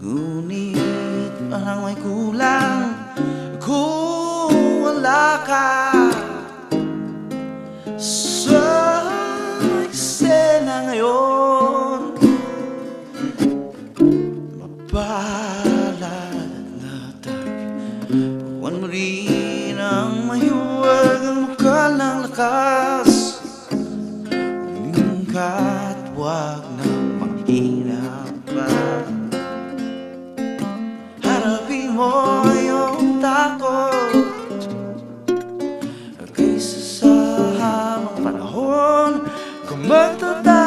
Ngunit parang may kulang. Kung wala ka mo rin ang mahiwag Ang makal ng lakas. Umingkat, wag na mahirap pa Harapin mo yung takot Kaysa sa habang panahon Kung magtatago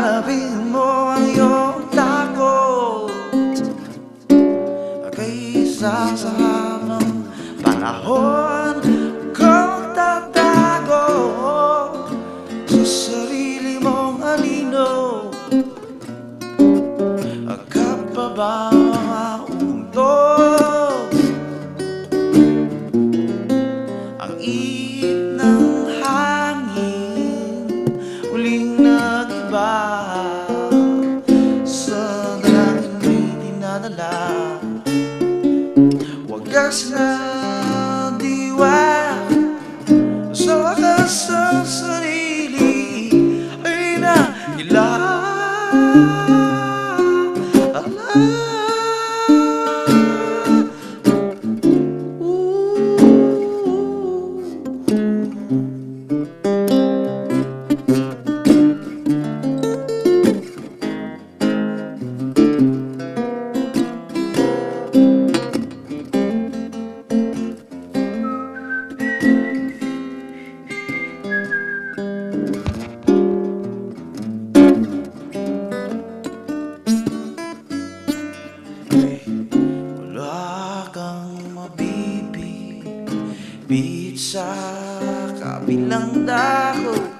Hanapin mo ang iyong takot. Kaysa sa habang panahon Kung tatago. Sa sarili mong anino Ka pa ba mauntog Ang init ng hangin Uling nag-iba Sa dalangin mo'y dinadala Wagas na diwa. Sa wakas ang sarili Ay nakilala mabibig Bit sa kabilang dako